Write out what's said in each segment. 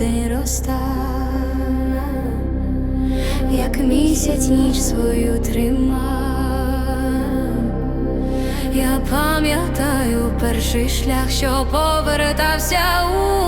груди роста, як місяць ніч свою трима, я пам'ятаю перший шлях, що повертався у.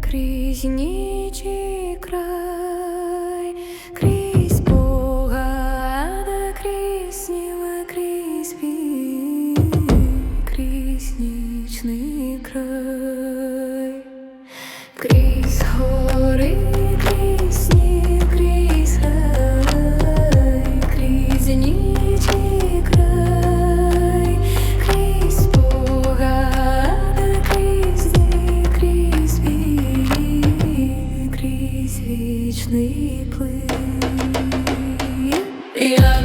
край, край, крізь погана, а крізь сніла, крізь край. крізь вічний плив. Я.